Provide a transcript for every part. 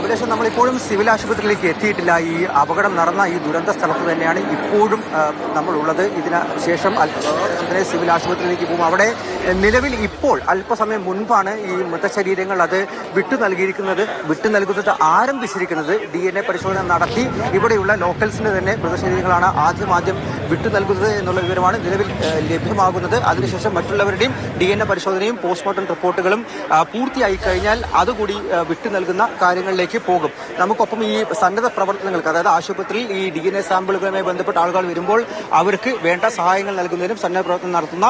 അഭിലാഷം നമ്മളിപ്പോഴും സിവിൽ ആശുപത്രിയിലേക്ക് എത്തിയിട്ടില്ല. ഈ അപകടം നടന്ന ഈ ദുരന്ത സ്ഥലത്ത് തന്നെയാണ് ഇപ്പോഴും നമ്മളുള്ളത്. ഇതിന് ശേഷം അല്പസമയം സിവിൽ ആശുപത്രിയിലേക്ക് പോകും. അവിടെ നിലവിൽ ഇപ്പോൾ അല്പസമയം മുൻപാണ് ഈ മൃതശരീരങ്ങൾ അത് വിട്ടു നൽകിയിരിക്കുന്നത്. വിട്ടു നൽകുന്നത് ആരംഭിച്ചിരിക്കുന്നത്. ഡി എൻ എ പരിശോധന നടത്തി. ഇവിടെയുള്ള ലോക്കൽസിന് തന്നെ മൃതശരീരങ്ങളാണ് ആദ്യം ആദ്യം വിട്ടു നൽകുന്നത് എന്നുള്ള വിവരമാണ് നിലവിൽ ലഭ്യമാകുന്നത്. അതിനുശേഷം മറ്റുള്ളവരുടെയും ഡി എൻ എ പരിശോധനയും പോസ്റ്റ്മോർട്ടം റിപ്പോർട്ടുകളും പൂർത്തിയായി കഴിഞ്ഞാൽ അതുകൂടി വിട്ടു നൽകുന്ന കാര്യങ്ങളിലേക്ക് പോകും. നമുക്കൊപ്പം ഈ സന്നദ്ധ പ്രവർത്തനങ്ങൾക്ക് അതായത് ആശുപത്രിയിൽ ഈ ഡി എൻ എ സാമ്പിളുകളുമായി ബന്ധപ്പെട്ട ആളുകൾ വരുമ്പോൾ അവർക്ക് വേണ്ട സഹായങ്ങൾ നൽകുന്നതിനും സന്നദ്ധ പ്രവർത്തനം നടത്തുന്ന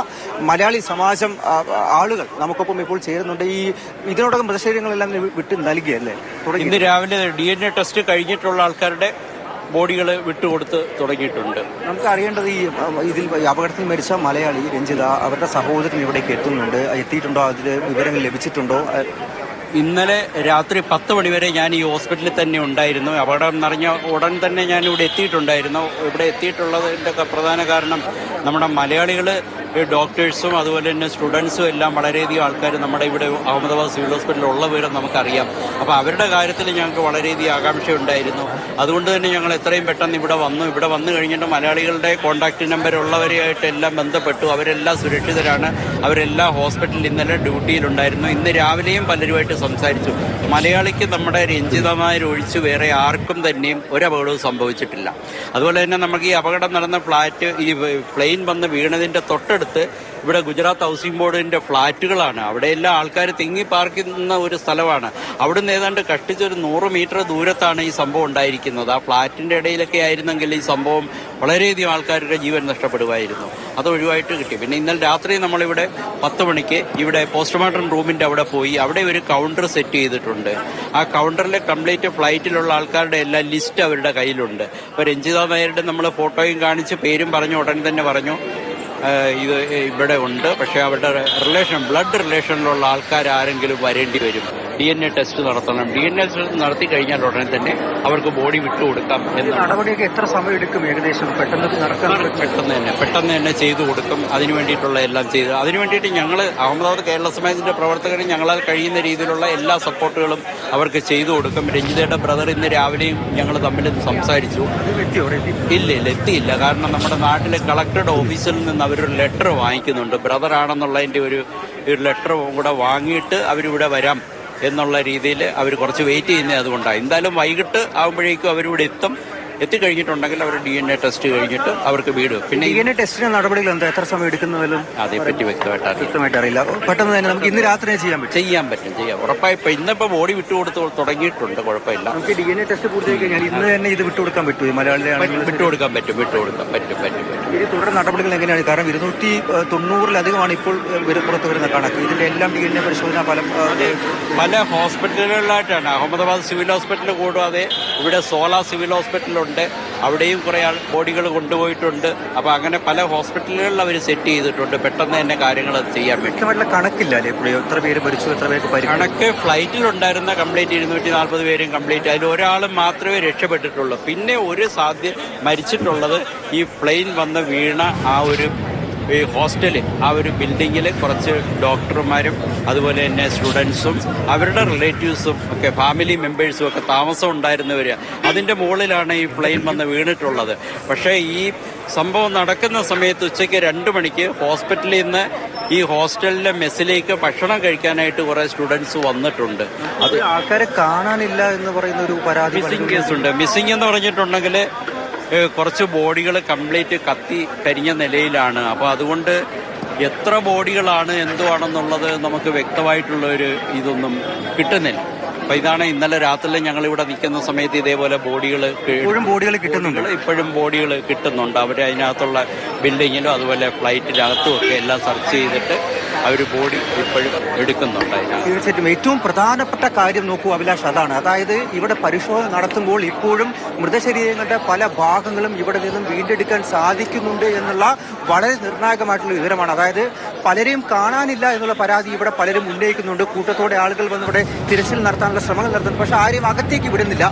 മലയാളി സമാജം ആളുകൾ നമുക്കൊപ്പം ഇപ്പോൾ ചേരുന്നുണ്ട്. ഈ ഇതിനോടകം മൃതശരീരങ്ങളെല്ലാം വിട്ടു നൽകിയല്ലേ ഇന്ന് രാവിലെ ഡി എൻ എ ടെസ്റ്റ് കഴിഞ്ഞിട്ടുള്ള ആൾക്കാരുടെ ബോഡികൾ വിട്ടുകൊടുത്ത് തുടങ്ങിയിട്ടുണ്ട്. നമുക്ക് അറിയേണ്ടത് ഈ ഇതിൽ അപകടത്തിൽ മരിച്ച മലയാളി രഞ്ജിത അവരുടെ സഹോദരൻ ഇവിടേക്ക് എത്തുന്നുണ്ട്. എത്തിയിട്ടുണ്ടോ? അതിൽ വിവരങ്ങൾ ലഭിച്ചിട്ടുണ്ടോ? ഇന്നലെ രാത്രി പത്ത് മണിവരെ ഞാൻ ഈ ഹോസ്പിറ്റലിൽ തന്നെ ഉണ്ടായിരുന്നു. അപകടം നിറഞ്ഞ ഉടൻ തന്നെ ഞാൻ ഇവിടെ എത്തിയിട്ടുണ്ടായിരുന്നു. ഇവിടെ എത്തിയിട്ടുള്ളതിന്റെ പ്രധാന കാരണം നമ്മുടെ മലയാളികൾ ഡോക്ടേഴ്സും അതുപോലെ തന്നെ സ്റ്റുഡൻസും എല്ലാം വളരെയധികം ആൾക്കാർ നമ്മുടെ ഇവിടെ അഹമ്മദാബാദ് സിവിൽ ഹോസ്പിറ്റലിൽ ഉള്ള വിവരം നമുക്കറിയാം. അപ്പോൾ അവരുടെ കാര്യത്തിൽ ഞങ്ങൾക്ക് വളരെയധികം ആകാംക്ഷ ഉണ്ടായിരുന്നു. അതുകൊണ്ട് തന്നെ ഞങ്ങൾ എത്രയും പെട്ടെന്ന് ഇവിടെ വന്നു. ഇവിടെ വന്നു കഴിഞ്ഞിട്ട് മലയാളികളുടെ കോൺടാക്ട് നമ്പർ ഉള്ളവരെയായിട്ട് എല്ലാം ബന്ധപ്പെട്ടു. അവരെല്ലാം സുരക്ഷിതരാണ്. അവരെല്ലാം ഹോസ്പിറ്റലിൽ ഇന്നലെ ഡ്യൂട്ടിയിലുണ്ടായിരുന്നു. ഇന്ന് രാവിലെയും പലരുമായിട്ട് സംസാരിച്ചു. മലയാളിക്ക് നമ്മുടെ രഞ്ജിതമാരൊഴിച്ച് വേറെ ആർക്കും തന്നെയും ഒരു അപകടവും സംഭവിച്ചിട്ടില്ല. അതുപോലെ തന്നെ നമുക്ക് ഈ അപകടം നടന്ന ഫ്ലാറ്റ് ഈ പ്ലെയിൻ വന്ന് വീണതിന്റെ തൊട്ടടുത്ത് ഇവിടെ ഗുജറാത്ത് ഹൗസിംഗ് ബോർഡിന്റെ ഫ്ളാറ്റുകളാണ് അവിടെയെല്ലാം ആൾക്കാർ തിങ്ങി പാർക്കുന്ന ഒരു സ്ഥലമാണ്. അവിടുന്ന് ഏതാണ്ട് കഷ്ടിച്ചൊരു നൂറ് മീറ്റർ ദൂരത്താണ് ഈ സംഭവം ഉണ്ടായിരിക്കുന്നത്. ആ ഫ്ളാറ്റിന്റെ ഇടയിലൊക്കെ ആയിരുന്നെങ്കിൽ ഈ സംഭവം വളരെയധികം ആൾക്കാരുടെ ജീവൻ നഷ്ടപ്പെടുമായിരുന്നു. അത് ഒഴിവായിട്ട് കിട്ടി. പിന്നെ ഇന്നലെ രാത്രി നമ്മളിവിടെ പത്ത് മണിക്ക് ഇവിടെ പോസ്റ്റ്മോർട്ടം റൂമിന്റെ അവിടെ പോയി. അവിടെ ഒരു കൗണ്ടർ സെറ്റ് ചെയ്തിട്ടുണ്ട്. ആ കൗണ്ടറിലെ കംപ്ലീറ്റ് ഫ്ലൈറ്റിലുള്ള ആൾക്കാരുടെ എല്ലാ ലിസ്റ്റ് അവരുടെ കയ്യിലുണ്ട്. അപ്പൊ രഞ്ജിത നായരുടെ നമ്മൾ ഫോട്ടോയും കാണിച്ച് പേരും പറഞ്ഞു ഉടൻ തന്നെ പറഞ്ഞു. ഇത് ഇവിടെ ഉണ്ട്. പക്ഷെ അവരുടെ റിലേഷൻ ബ്ലഡ് റിലേഷനിലുള്ള ആൾക്കാർ ആരെങ്കിലും വരേണ്ടി വരും. ഡി എൻ എ ടെസ്റ്റ് നടത്തണം. ഡി എൻ എ ടെസ്റ്റ് നടത്തി കഴിഞ്ഞാൽ ഉടനെ തന്നെ അവർക്ക് ബോഡി വിട്ടുകൊടുക്കാം എന്ന് നടപടിയൊക്കെ എത്ര സമയം എടുക്കും ഏകദേശം പെട്ടെന്ന് പെട്ടെന്ന് തന്നെ പെട്ടെന്ന് തന്നെ ചെയ്തു കൊടുക്കും. അതിനു വേണ്ടിയിട്ടുള്ള എല്ലാം ചെയ്ത് അതിനു വേണ്ടിയിട്ട് ഞങ്ങൾ അഹമ്മദാബാദ് കേരള സമാജത്തിന്റെ പ്രവർത്തകരും ഞങ്ങളാൽ കഴിയുന്ന രീതിയിലുള്ള എല്ലാ സപ്പോർട്ടുകളും അവർക്ക് ചെയ്തു കൊടുക്കും. രഞ്ജിതയുടെ ബ്രദർ ഇന്ന് രാവിലെയും ഞങ്ങൾ തമ്മിൽ സംസാരിച്ചു. ഇല്ല ഇല്ല എത്തിയില്ല. കാരണം നമ്മുടെ നാട്ടിലെ കളക്ടറുടെ ഓഫീസിൽ നിന്ന് അവരൊരു ലെറ്റർ വാങ്ങിക്കുന്നുണ്ട്. ബ്രദർ ആണെന്നുള്ളതിന്റെ ഒരു ഒരു ലെറ്റർ കൂടെ വാങ്ങിയിട്ട് അവരിവിടെ വരാം. എന്നുള്ള രീതിയിൽ അവർ കുറച്ച് വെയിറ്റ് ചെയ്യുന്നത് അതുകൊണ്ടാണ്. എന്തായാലും വൈകിട്ട് ആകുമ്പോഴേക്കും അവരിവിടെ എത്തും. എത്തിക്കഴിഞ്ഞിട്ടുണ്ടെങ്കിൽ അവർ ഡി എൻ എ ടെസ്റ്റ് കഴിഞ്ഞിട്ട് അവർക്ക് വീട് പിന്നെ ഡി എൻ എ ടെസ്റ്റിന് നടപടികൾ എന്താ? എത്ര സമയം എടുക്കുന്നതിലും അതേപ്പറ്റി വ്യക്തമായിട്ട് വ്യക്തമായിട്ട് അറിയില്ല. പെട്ടെന്ന് തന്നെ നമുക്ക് ഇന്ന് രാത്രി ചെയ്യാൻ പറ്റും. ചെയ്യാൻ പറ്റും ചെയ്യാം. ഉറപ്പായിപ്പോ ഇന്നിപ്പോ ബോഡി വിട്ടുകൊടുത്ത് തുടങ്ങിയിട്ടുണ്ട് കുഴപ്പമില്ല. നമുക്ക് ഡി എൻ എ ടെസ്റ്റ് പൂർത്തിയായി കഴിഞ്ഞാൽ ഇന്ന് തന്നെ ഇത് വിട്ടുകൊടുക്കാൻ പറ്റും മലയാളികളെ വിട്ടു വിട്ടുകൊടുക്കാൻ പറ്റും വിട്ടുകൊടുക്കാൻ പറ്റും പറ്റും പറ്റും. ഇത് തുടർ നടപടികൾ എങ്ങനെയാണ്? കാരണം ഇരുന്നൂറ്റി തൊണ്ണൂറിലധികമാണ് ഇപ്പോൾ പുറത്ത് വരു- വരുന്ന കണക്ക്. ഇതിന്റെ എല്ലാം ഡി എൻ എ പരിശോധന ഫലം പല ഹോസ്പിറ്റലുകളിലായിട്ടാണ്. അഹമ്മദാബാദ് സിവിൽ ഹോസ്പിറ്റൽ കൂടാതെ ഇവിടെ സോള സിവിൽ ഹോസ്പിറ്റലുണ്ട്. അവിടെയും കുറെ ആൾ ബോഡികൾ കൊണ്ടുപോയിട്ടുണ്ട്. അപ്പൊ അങ്ങനെ പല ഹോസ്പിറ്റലുകളിൽ അവർ സെറ്റ് ചെയ്തിട്ടുണ്ട്. പെട്ടെന്ന് തന്നെ കാര്യങ്ങൾ ചെയ്യാൻ വേണ്ടി. കണക്കില്ല എത്ര പേര് മരിച്ചു എത്ര പരിക്ക്? കണക്ക് ഫ്ലൈറ്റിലുണ്ടായിരുന്ന കംപ്ലീറ്റ് ഇരുന്നൂറ്റി നാൽപ്പത് പേരും കംപ്ലീറ്റ്. അതിൽ ഒരാൾ മാത്രമേ രക്ഷപ്പെട്ടിട്ടുള്ളൂ. പിന്നെ ഒരു സാധ്യ മരിച്ചിട്ടുള്ളത് ഈ പ്ലെയിൻ വന്ന് വീണ ആ ഒരു ഈ ഹോസ്റ്റലിൽ ആ ഒരു ബിൽഡിങ്ങിൽ കുറച്ച് ഡോക്ടർമാരും അതുപോലെ തന്നെ സ്റ്റുഡൻസും അവരുടെ റിലേറ്റീവ്സും ഒക്കെ ഫാമിലി മെമ്പേഴ്സും ഒക്കെ താമസം ഉണ്ടായിരുന്നവർ അതിന്റെ മുകളിലാണ് ഈ പ്ലെയിൻ വന്ന് വീണിട്ടുള്ളത്. പക്ഷേ ഈ സംഭവം നടക്കുന്ന സമയത്ത് ഉച്ചയ്ക്ക് രണ്ട് മണിക്ക് ഹോസ്പിറ്റലിൽ നിന്ന് ഈ ഹോസ്റ്റലിലെ മെസ്സിലേക്ക് ഭക്ഷണം കഴിക്കാനായിട്ട് കുറെ സ്റ്റുഡൻസ് വന്നിട്ടുണ്ട്. അത് അത് ആൾക്കാരെ കാണാനില്ല എന്ന് പറയുന്ന ഒരു പരാതി മിസ്സിംഗ് കേസ് ഉണ്ട് മിസ്സിംഗ് എന്ന് പറഞ്ഞിട്ടുണ്ടെങ്കിൽ കുറച്ച് ബോഡികൾ കംപ്ലീറ്റ് കത്തി കരിഞ്ഞ നിലയിലാണ്. അപ്പോൾ അതുകൊണ്ട് എത്ര ബോഡികളാണ് എന്തുവാണെന്നുള്ളത് നമുക്ക് വ്യക്തമായിട്ടുള്ള ഒരു ഇതൊന്നും കിട്ടുന്നില്ല. അപ്പൊ ഇതാണ് ഇന്നലെ രാത്രി ഞങ്ങൾ ഇവിടെ നിൽക്കുന്ന സമയത്ത് ഇതേപോലെ ബോഡികൾ ഇപ്പോഴും ബോഡികൾ കിട്ടുന്നുണ്ട്. ഇപ്പോഴും ബോഡികൾ കിട്ടുന്നുണ്ട്. അവർ അതിനകത്തുള്ള ബിൽഡിങ്ങിലും അതുപോലെ ഫ്ലൈറ്റിനകത്തും ഒക്കെ എല്ലാം സെർച്ച് ചെയ്തിട്ട് അവർ ബോഡി ഇപ്പോഴും എടുക്കുന്നുണ്ട് തീർച്ചയായിട്ടും ഏറ്റവും പ്രധാനപ്പെട്ട കാര്യം നോക്കൂ അഭിലാഷ് അതാണ്. അതായത് ഇവിടെ പരിശോധന നടത്തുമ്പോൾ ഇപ്പോഴും മൃതശരീരങ്ങളുടെ പല ഭാഗങ്ങളും ഇവിടെ നിന്നും വീണ്ടെടുക്കാൻ സാധിക്കുന്നുണ്ട് എന്നുള്ള വളരെ നിർണായകമായിട്ടുള്ള വിവരമാണ്. അതായത് പലരെയും കാണാനില്ല എന്നുള്ള പരാതി ഇവിടെ പലരും ഉന്നയിക്കുന്നുണ്ട്. കൂട്ടത്തോടെ ആളുകൾ വന്ന് ഇവിടെ തിരച്ചിൽ നടത്താനുള്ള ശ്രമങ്ങൾ നടത്തുന്നു പക്ഷേ ആരെയും അകത്തേക്ക് വിടുന്നില്ല.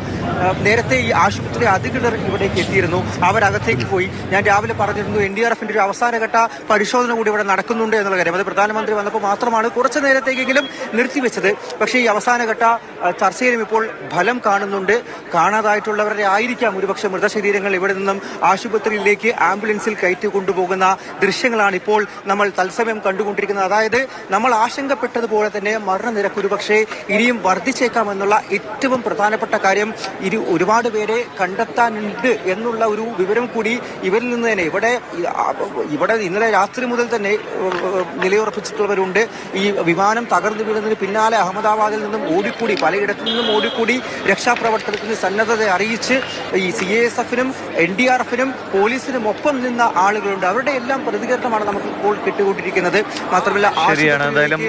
നേരത്തെ ഈ ആശുപത്രി അധികൃതർ ഇവിടേക്ക് എത്തിയിരുന്നു. അവരകത്തേക്ക് പോയി. ഞാൻ രാവിലെ പറഞ്ഞിരുന്നു എൻ ഡി ആർ എഫിന്റെ ഒരു അവസാനഘട്ട പരിശോധന കൂടി ഇവിടെ നടക്കുന്നുണ്ട് എന്നുള്ള കാര്യം. അത് പ്രധാനമായും മുഖ്യമന്ത്രി വന്നപ്പോൾ മാത്രമാണ് കുറച്ചു നേരത്തേക്കെങ്കിലും നിർത്തിവെച്ചത്. പക്ഷേ ഈ അവസാനഘട്ട ചർച്ചയിലും ഇപ്പോൾ ഫലം കാണുന്നുണ്ട്. കാണാതായിട്ടുള്ളവരുടെ ആയിരിക്കാം ഒരുപക്ഷെ മൃതശരീരങ്ങൾ ഇവിടെ നിന്നും ആശുപത്രിയിലേക്ക് ആംബുലൻസിൽ കയറ്റി കൊണ്ടുപോകുന്ന ദൃശ്യങ്ങളാണ് ഇപ്പോൾ നമ്മൾ തത്സമയം കണ്ടുകൊണ്ടിരിക്കുന്നത്. അതായത് നമ്മൾ ആശങ്കപ്പെട്ടതുപോലെ തന്നെ മരണനിരക്ക് ഒരുപക്ഷെ ഇനിയും വർദ്ധിച്ചേക്കാമെന്നുള്ള ഏറ്റവും പ്രധാനപ്പെട്ട കാര്യം ഇരു ഒരുപാട് പേരെ കണ്ടെത്താനുണ്ട് എന്നുള്ള ഒരു വിവരം കൂടി ഇവരിൽ നിന്ന് തന്നെ ഇവിടെ ഇവിടെ ഇന്നലെ രാത്രി മുതൽ തന്നെ ഏഹ്, നിലയുറപ്പിച്ചിട്ടുള്ളവരുണ്ട് ഈ വിമാനം തകർന്നു വീണതിന് പിന്നാലെ അഹമ്മദാബാദിൽ നിന്നും ഓടിക്കൂടി പലയിടത്തു നിന്നും ഓടിക്കൂടി രക്ഷാപ്രവർത്തനത്തിന് സന്നദ്ധത അറിയിച്ച് ഈ സി എസ് എഫിനും എൻ ഡി ആർ എഫിനും പോലീസിനും ഒപ്പം നിന്ന ആളുകളുണ്ട്. അവരുടെ എല്ലാം പ്രതികരണമാണ് നമുക്ക് ഇപ്പോൾ കിട്ടുകൊണ്ടിരിക്കുന്നത് മാത്രമല്ല ശരിയാണ്. എന്തായാലും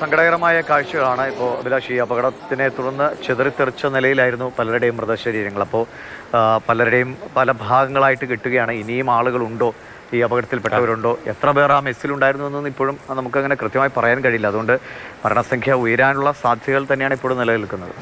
സങ്കടകരമായ കാഴ്ചകളാണ് ഇപ്പോൾ അഭിലാഷ്. ഈ അപകടത്തിനെ തുടർന്ന് ചിതറിത്തെറിച്ച നിലയിലായിരുന്നു പലരുടെയും മൃതശരീരങ്ങൾ. അപ്പോൾ പലരുടെയും പല ഭാഗങ്ങളായിട്ട് കിട്ടുകയാണ്. ഇനിയും ആളുകളുണ്ടോ? ഈ അപകടത്തിൽപ്പെട്ടവരുണ്ടോ? എത്ര പേർ ആ മെസ്സിലുണ്ടായിരുന്നു എന്നൊന്നും ഇപ്പോഴും നമുക്കങ്ങനെ കൃത്യമായി പറയാൻ കഴിയില്ല. അതുകൊണ്ട് മരണസംഖ്യ ഉയരാനുള്ള സാധ്യതകൾ തന്നെയാണ് ഇപ്പോഴും നിലനിൽക്കുന്നത്.